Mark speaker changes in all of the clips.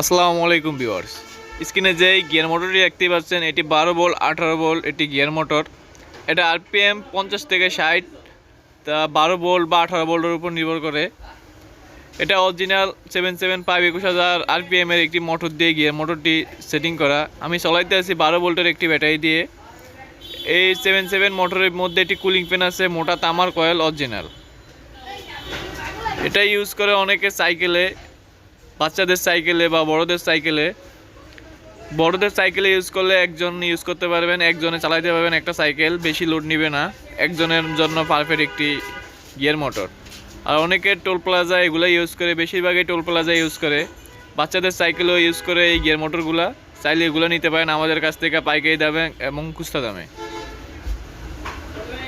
Speaker 1: আসসালামু আলাইকুম ভিউয়ার্স। স্ক্রিনে যে গিয়ার মোটরটি দেখতে পাচ্ছেন, এটি বারো বল আঠারো বল এটি গিয়ার মোটর। এটা আরপিএম পঞ্চাশ থেকে ষাট, তা বারো বল বা আঠারো বল্টের উপর নির্ভর করে। এটা অরিজিনাল সেভেন সেভেন ফাইভ একুশ হাজার আরপিএম এর একটি মোটর দিয়ে গিয়ার মোটরটি সেটিং করা। আমি চলাইতে আছি বারো ভোল্টের একটি ব্যাটারি দিয়ে। এই সেভেন সেভেন মোটরের মধ্যে একটি কুলিং ফ্যান আছে, মোটা তামার কয়েল অরিজিনাল এটা ইউজ করে অনেকে সাইকেলে বাচ্চাদের সাইকেলে বা বড়দের সাইকেলে বড়দের সাইকেলে ইউজ করলে একজন ইউজ করতে পারবেন, একজনে চালাইতে পারবেন একটা সাইকেল, বেশি লোড নিবে না, একজনের জন্য পারফেক্ট একটি গিয়ার মোটর আর অনেকে টোল প্লাজা এগুলো ইউজ করে, বেশিরভাগই টোল প্লাজা ইউজ করে, বাচ্চাদের সাইকেলও ইউজ করে এই গিয়ার মোটরগুলো চাইলে এগুলো নিতে পারেন আমাদের কাছ থেকে পাইকারি দামে এবং খুচরা দামে।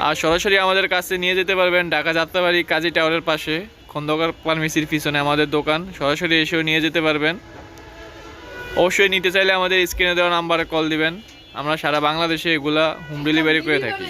Speaker 1: আর সরাসরি আমাদের কাছে নিয়ে যেতে পারবেন ঢাকা যাত্রাবাড়ি কাজী টাওয়ারের পাশে। খন্দকার ফার্মেসির পিছনে আমাদের দোকান। সরাসরি এসেও নিয়ে যেতে পারবেন। অবশ্যই নিতে চাইলে আমাদের স্ক্রিনে দেওয়া নাম্বারে কল দিবেন। আমরা সারা বাংলাদেশে এগুলা হোম ডেলিভারি করে থাকি।